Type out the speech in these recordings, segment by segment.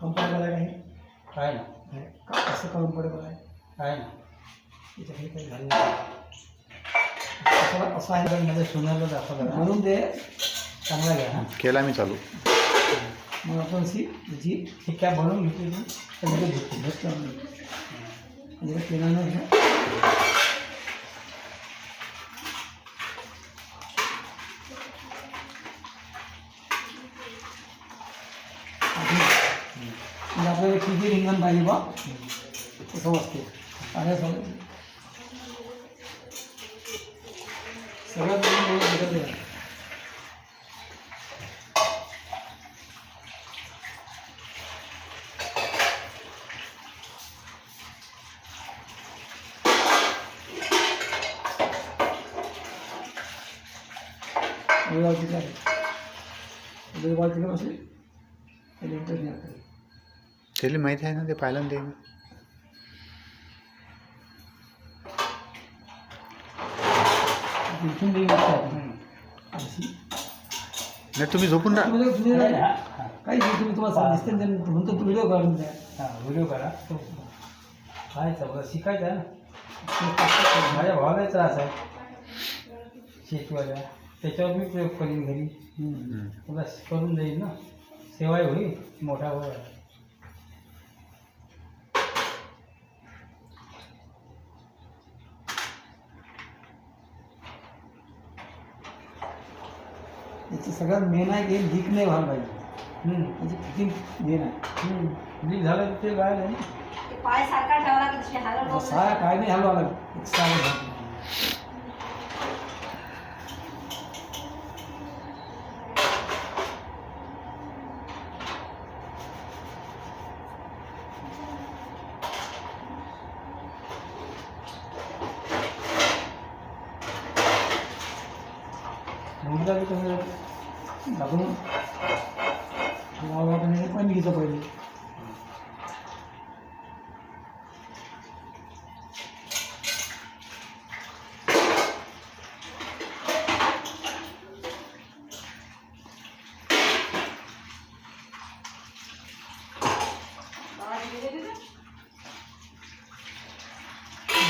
Comfortable आहे का हे? आहे ना. कसं कम्फर्टेबल आहे? आहे ना. त्याच्या काही काही झालं नाही. असं असं आहे का? मध्ये सोन्याला दाखवलं ना म्हणून ते चांगला घ्या हा केला मी चालू. मग आपण अशी त्याची ही कॅब भरून घेतली तू त्यामध्ये घेतली. घेऊ. म्हणजे पेनानं आहे ना म्हणजे आपल्याला किती रिंगण पाहिजे बा तसं वाटते आणि सगळं सगळ्यात मेन म्हणजे भेटत आहे वेगळा तिकडे आहे वेगळा तिकडे बसले त्याच्यानंतर नाही आता. त्याला माहिती आहे ना ते पाहिलं ना ते इथून बी बघता येतं. अशी. नाही तुम्ही झोपून राहा तुम्हाला तुम्ही आहे ना? हा. काही नाही तुम्ही तुम्हाला दिसते ना ते म्हणतो तू व्हिडिओ काढून द्या हा व्हिडिओ करा काय सगळं शिकायचं आहे ना ते. माझ्या भावाला त्रास आहे शेतवाल्या त्याच्यावर मी प्रयोग करीन घरी हम्म. हम्म. तुला करून देईन ना सेवाही होईल मोठा होईल याची सगळ्यात मेन आहे की लीक नाही व्हायला पाहिजे. हम्म. त्याची फिटिंग मेन आहे. हम्म. लीक झालं ते बाहेर आहे ना? ते पाय सारखा ठेवा लागेल सारा काय नाही हलवा लागेल. एक सारा मुलगा बी कसं लागून लावला पण हे पण घ्यायचं पहिले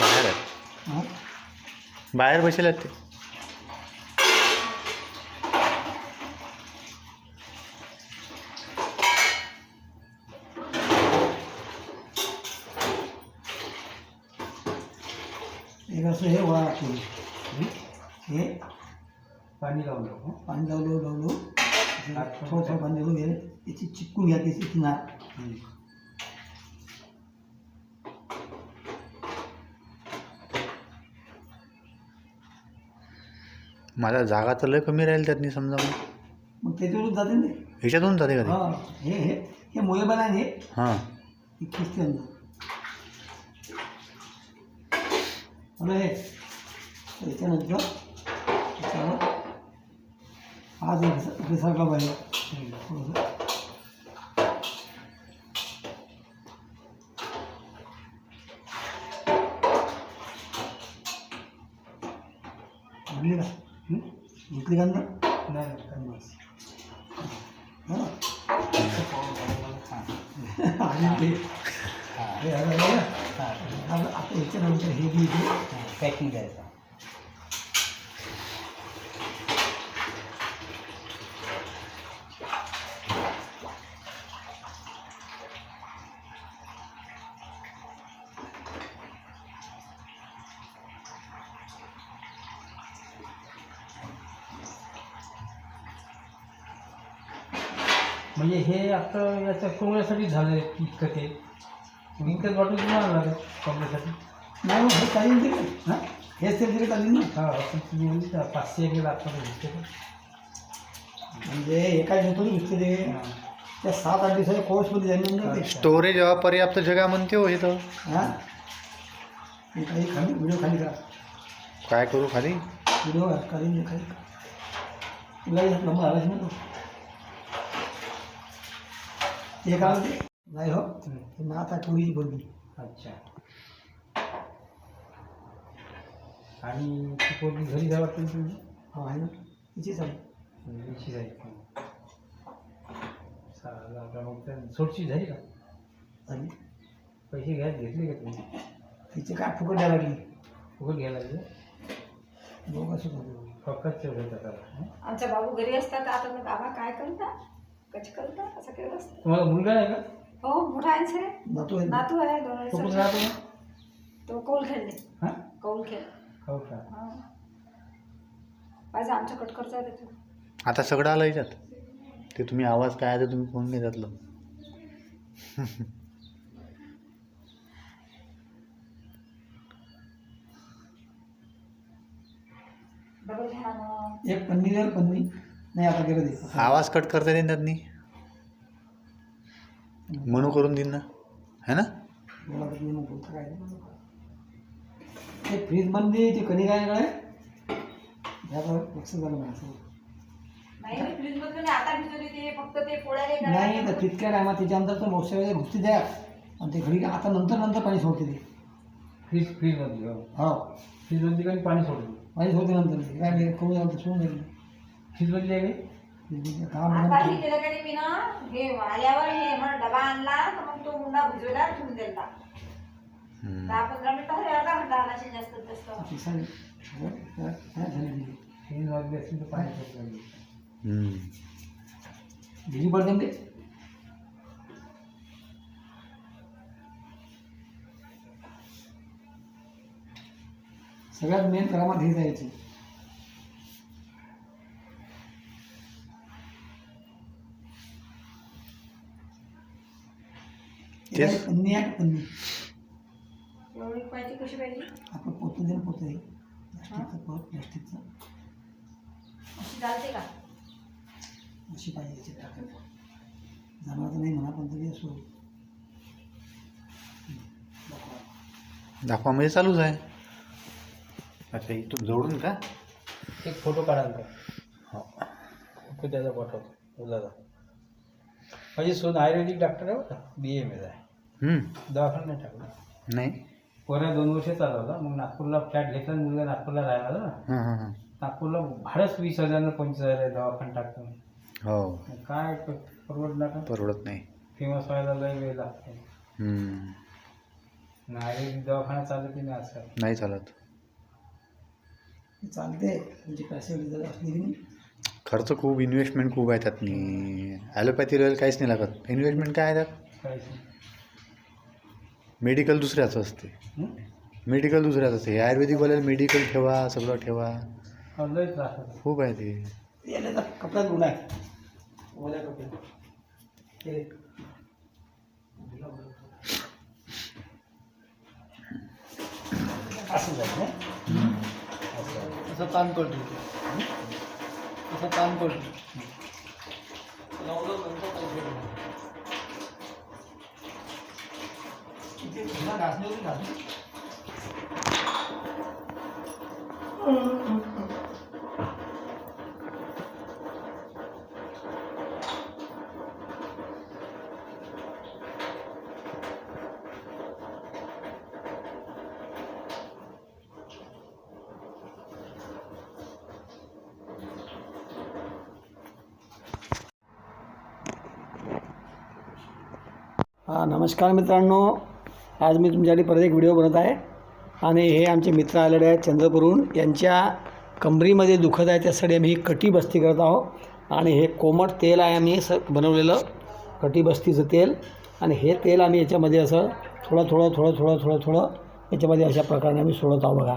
बाहेर आहे हां बाहेर बसेल आहेत ते एक असं हे लागते हे? पाणी टाकू. पाणी लावलं लावलं थोडं थोडं पाणी लावलं हे याची चिपकून घ्या त्याची किनार. माझा जागा तर लय कमी राहील त्यातनी समजा मग. मग त्याच्यावरून जाते ना ते. ह्याच्यातून जाते का हा हे हे हे मोयबल आहे हे? ते हां हे अंदर. मला हे. त्याच्यानंतर त्याच्यावर जो घिस- घिसरला पाहिजे थोडंसं घेतली का. आणि ते. आता याच्यानंतर हे बी. पॅकिंग द्यायचं म्हणजे हे आता याच्या कोंबड्यासाठी झालं इतकं ते. विकत वाटून तुम्हाला लागेल कोंबड्यासाठी? नाही मग हे चालेल ते हाँ? हेच ते तरी चालेल ना हा आपण तुम्ही म्हणली का पाचशे एक लागतात घेतले का? म्हणजे एका दिवसातून घेतले ते हाँ. त्या सात आठ दिवसाच्या कोर्समध्ये जाईल ते. स्टोरेज अपर्याप्त जगा म्हणते हो इथं हाँ? हे काही खाली व्हिडिओ खाली करा. काय करू खाली? व्हिडिओ खाली खाली. तुला नंबर आलाच ना तो. ते काय म्हणते नाही हो. हे ना आता थोडीशी बोलली अच्छा। आणि ती पोरगी घरी जावं वाटतं तुम्ही हा आहे ना. तिचीच आहे निश्चित आहे साला आता मग त्या सोडची झाली का? आणि? पैसे घ्यायला घेतले का तुम्ही? तिचे काय फुकट द्यायला लागली? फुकट घ्यायला लागले? दोघं असं होतं. फक्त तेवढं त्याला आमच्या बाबू घरी असतात आता मग बाबा काय करता कच करता असं असतं तुम्हाला मुलगा आहे का? हो मोठा आहे सर नातू आहे? नातू आहे दोन तो कुठं वर्षाचा. राहतो ना तो कौल खेळले हां? कौल खेळ हो. का हा पाहिजे आमच्या कटकरचा आहे आता सगळं आलं याच्यात? ते तुम्ही आवाज काय आहे ते तुम्ही फोन घे त्यातलं. डबल घ्या मग एक पन्नी पन्नी. नाही आता गेलं आवाज कट करता येईल त्यातनी. म्हणू करून देईन ना. है ना? बोला तर मी नको बोलता काय ते फ्रीजमध्ये ते कणी काय काय लक्ष झालं माझं नाही मी फ्रीज मधून आता भिजवली ते फक्त ते पोळ्याला नाही तर तितक्या टायमात त्याच्यानंतर तर मोठ्या घुसती द्या. आणि ते घडी आता नंतर नंतर पाणी सोडते ते. फ्रीज फ्रीजमध्ये हो. हो फ्रीजमध्ये काही पाणी सोडतो पाणी सोडते नंतर ते. काय नाही, कमी झालं तर सोडून देईल फ्रीजमधली आहे काही आता हे नाही. केलं का नाही मी ना हे आल्यावर हे मग डबा आणला तर मग तो मुंडा भिजवला ठेवून दिला हम्म. दहा पंधरा मिनिटं अर्धा घंटा आला असेल जास्त. भिजी पडते ते सगळ्यात मेन करामात हे जायची तेच. पन्नी आहे का पन्नी एवढी पाहिजे कशी पाहिजे? आपण पोतून दे ना पोतं हे प्लास्टिकचं पोत प्लास्टिकचं. अशी चालते का? अशी पाहिजे याची टाकायला जनावर तर नाही म्हणा पण तरी असो. दाखवा. म्हणजे चालूच आहे. अच्छा इथून जोडून का? एक फोटो काढाल का हो. फोटो त्याचा पाठवतो. उद्याचा माझी सून आयुर्वेदिक डॉक्टर आहे बघा बी एम एल आहे. हम्म. दवाखाना नाही टाकला. नाही? पोऱ्या दोन वर्ष चालवला मग नागपूरला फ्लॅट घेतला आणि मुलगा नागपूरला राहिला ना. हां हां हां. नागपूरला भाडंच वीस हजार ना पंचवीस हजार आहे दवाखाना टाकतो हो. मग काय प- परवडणार का परवडत नाही. फेमस व्हायला लय वेळ लागतो. हम्म. आयुर्वेदिक दवाखाना चालत नाही आजकाल नाही चालत. चालते म्हणजे पैसे असले की नाही? खर्च खूप इन्व्हेस्टमेंट खूप आहे त्यातनी. ॲलोपॅथी रॉयल काहीच नाही लागत. इन्व्हेस्टमेंट काय आहे त्यात? काहीच नाही. मेडिकल दुसऱ्याचं असते? मेडिकल दुसऱ्याचं असते. आयुर्वेदिकवाल्याला मेडिकल ठेवा सगळं ठेवा. लय त्रास होतो. खूप आहे ते. याला तर कपड्यात गुन्हा आहे ओल्या कपड्यात. हे. असं ना असं ताण पडतो. असं ताण पडतो. नमस्कार मित्रांनो आज मी तुमच्यासाठी परत एक व्हिडिओ बनत आहे. आणि हे आमचे मित्र आलेले आहेत चंद्रपूरहून. यांच्या कमरीमध्ये दुखत आहे त्यासाठी आम्ही ही कटी बस्ती करत आहोत. आणि हे कोमट तेल आहे आम्ही स बनवलेलं. कटी बस्तीचं तेल. आणि हे तेल आम्ही याच्यामध्ये असं थोडं थोडं थोडं थोडं थोडं थोडं याच्यामध्ये अशा प्रकारे आम्ही सोडत आहोत बघा.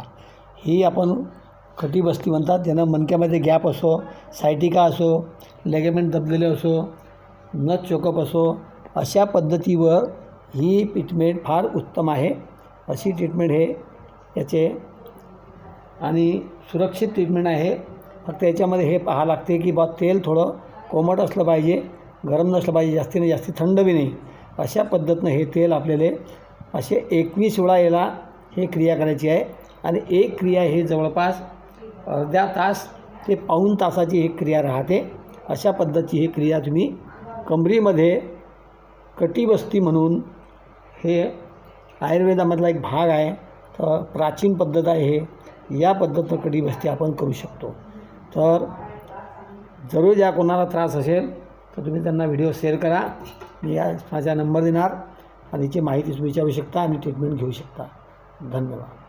ही आपण कटी बस्ती म्हणतात. ज्यांना मणक्यामध्ये गॅप असो सायटिका असो लेगेमेंट दबलेले असो नथ चोकअप असो अशा पद्धतीवर ही ट्रीटमेंट फार उत्तम आहे. अशी ट्रीटमेंट हे याचे आणि सुरक्षित ट्रीटमेंट आहे. फक्त याच्यामध्ये हे पाहा लागते की बा तेल थोडं कोमट असलं पाहिजे गरम नसलं पाहिजे जास्तीने जास्ती थंड बी नाही. अशा पद्धतीनं हे तेल आपल्याला असे एकवीस वेळा याला हे क्रिया करायची आहे. आणि एक क्रिया हे जवळपास अर्ध्या तास ते पाऊण तासाची ही क्रिया राहते. अशा पद्धतीची ही क्रिया तुम्ही कमरीमध्ये कटीबस्ती म्हणून हे आयुर्वेदामधला एक भाग आहे. तर प्राचीन पद्धत आहे हे. या पद्धतीनं कटिबस्ती आपण करू शकतो. तर जरूर या कोणाला त्रास असेल तर तुम्ही त्यांना व्हिडिओ शेअर करा. मी या माझा नंबर देणार आणि याची माहिती तुम्ही विचारू शकता आणि ट्रीटमेंट घेऊ शकता. धन्यवाद.